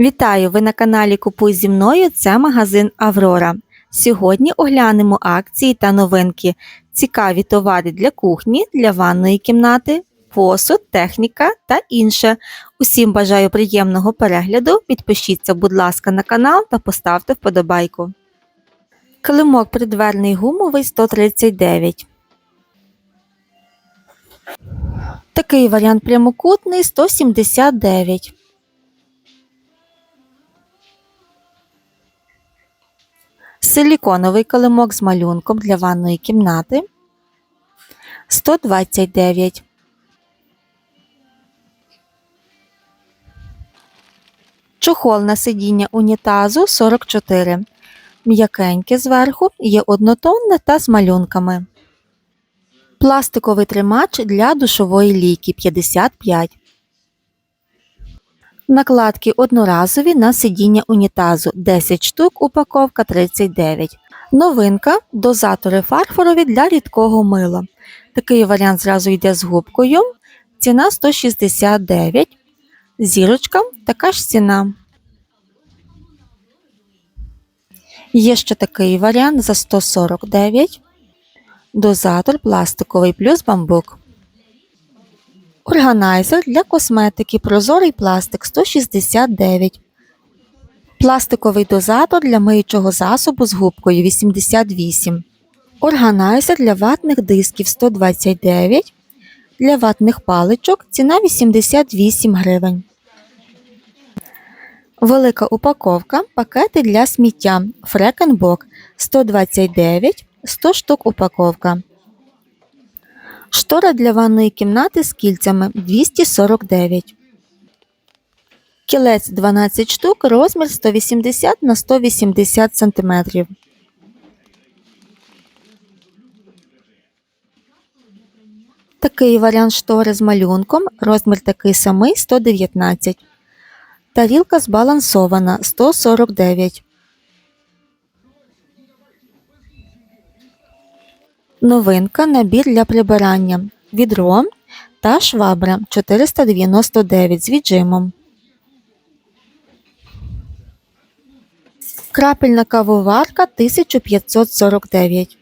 Вітаю! Ви на каналі Купуй зі мною. Це магазин Аврора. Сьогодні оглянемо акції та новинки, цікаві товари для кухні, для ванної кімнати, посуд, техніка та інше. Усім бажаю приємного перегляду. Підпишіться, будь ласка, на канал та поставте вподобайку. Килимок придверний гумовий 139. Такий варіант прямокутний 179. Силіконовий килимок з малюнком для ванної кімнати 129. Чохол на сидіння унітазу 44. М'якеньке зверху є однотонне та з малюнками. Пластиковий тримач для душової лійки 55. Накладки одноразові на сидіння унітазу 10 штук, упаковка 39. Новинка дозатори фарфорові для рідкого мила. Такий варіант зразу йде з губкою. Ціна 169. Зірочка така ж ціна. Є ще такий варіант за 149. Дозатор пластиковий плюс бамбук. Органайзер для косметики прозорий пластик 169. Пластиковий дозатор для миючого засобу з губкою 88. Органайзер для ватних дисків 129. Для ватних паличок ціна 88 гривень. Велика упаковка пакети для сміття Фрекенбок 129 100 штук упаковка. Штора для ванної кімнати з кільцями 249. Кілець 12 штук, розмір 180 на 180 см. Такий варіант штори з малюнком, розмір такий самий 119. Тарілка збалансована 149. Новинка набір для прибирання. Відро та швабра 499 з віджимом. Крапельна кавоварка 1549.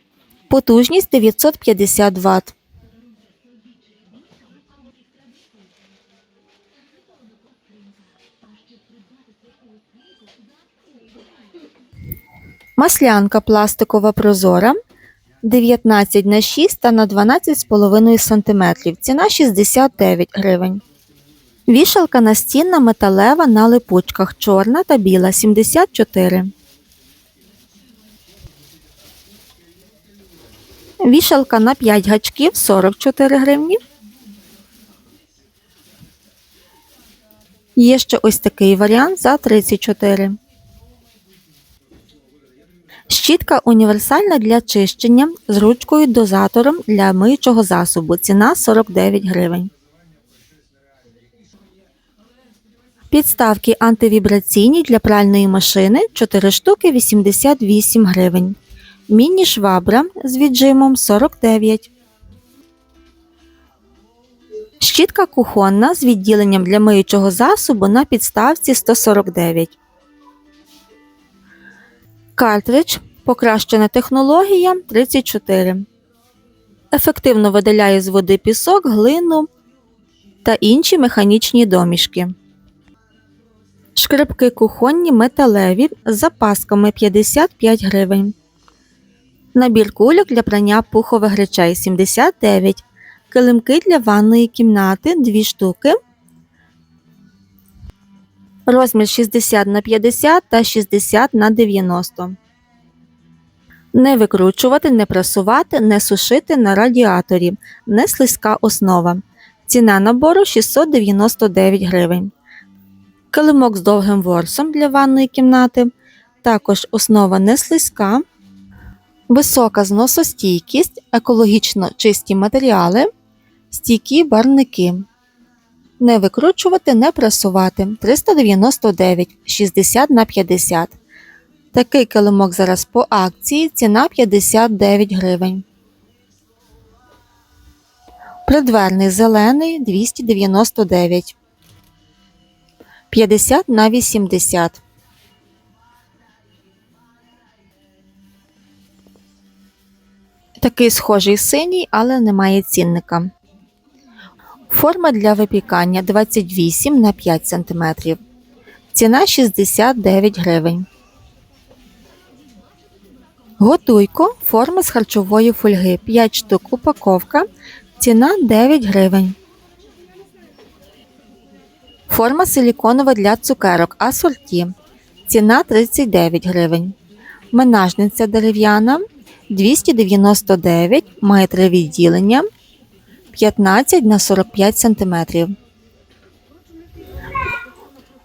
Потужність 950 Вт. Маслянка пластикова прозора 19 на 6 та на 12,5 см. Ціна 69 гривень. Вішалка настінна металева на липучках чорна та біла 74. Вішалка на 5 гачків 44 гривні. Є ще ось такий варіант за 34. Щітка універсальна для чищення з ручкою дозатором для миючого засобу. Ціна 49 гривень. Підставки антивібраційні для пральної машини 4 штуки 88 гривень. Міні-швабра з віджимом 49. Щітка кухонна з відділенням для миючого засобу на підставці 149. Картридж Покращена технологія 34. Ефективно видаляє з води пісок, глину та інші механічні домішки. Шкребки кухонні металеві з запасками 55 гривень. Набір кульок для прання пухових речей 79. Килимки для ванної кімнати 2 штуки. Розмір 60 на 50 та 60 на 90. Не викручувати, не прасувати, не сушити на радіаторі. Не слизька основа. Ціна набору 699 гривень. Килимок з довгим ворсом для ванної кімнати. Також основа не слизька. Висока зносостійкість, екологічно чисті матеріали, стійкі барники. Не викручувати, не прасувати 399 60 на 50. Такий килимок зараз по акції ціна 59 гривень. Придверний зелений 299. 50 на 80. Такий схожий синій, але немає цінника. Форма для випікання 28 на 5 см. Ціна 69 гривень. Готуйко. Форма з харчової фольги 5 штук упаковка. Ціна 9 гривень. Форма силіконова для цукерок асорті. Ціна 39 гривень. Менажниця дерев'яна 299, має три відділення 15 на 45 см.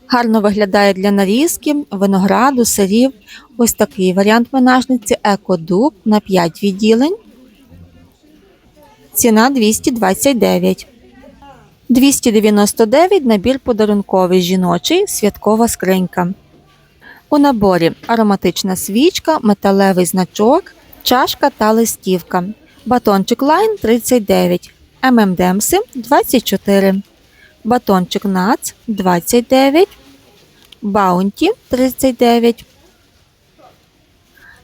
Гарно виглядає для нарізки, винограду, сирів. Ось такий варіант менажниці екодуб на 5 відділень. Ціна 229. 299 набір подарунковий жіночий святкова скринька. У наборі ароматична свічка, металевий значок, чашка та листівка. Батончик лайн 39, ММДемси 24, батончик нац 29, баунті 39,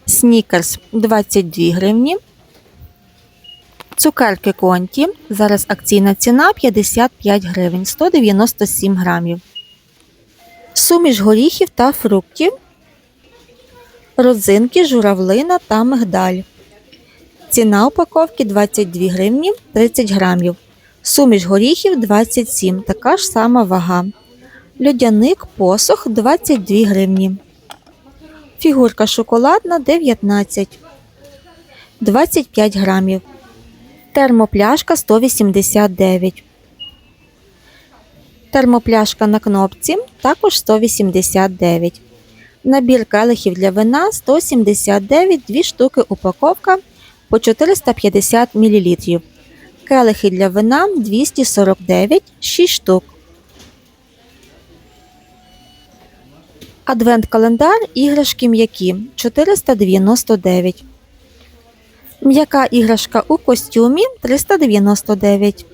снікерс 22 гривні. Цукерки конті. Зараз акційна ціна 55 гривень 197 грамів. Суміш горіхів та фруктів. Родзинки, журавлина та мигдаль. Ціна упаковки 22 гривні 30 грамів. Суміш горіхів 27, така ж сама вага. Льодяник посох 22 гривні. Фігурка шоколадна 19. 25 грамів. Термопляшка 189. Термопляшка на кнопці також 189. Набір келихів для вина 179, 2 штуки упаковка по 450 мл. Келихи для вина 249, 6 штук. Адвент-календар іграшки м'які 499. М'яка іграшка у костюмі 399.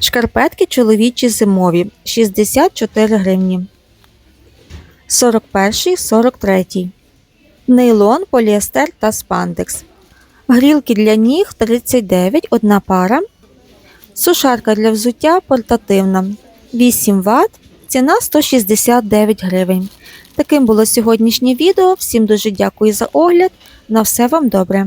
Шкарпетки чоловічі зимові 64 гривні. 41, 43. Нейлон, поліестер та спандекс. Грілки для ніг 39, одна пара. Сушарка для взуття портативна 8 Вт. Ціна 169 гривень. Таким було сьогоднішнє відео. Всім дуже дякую за огляд. На все вам добре.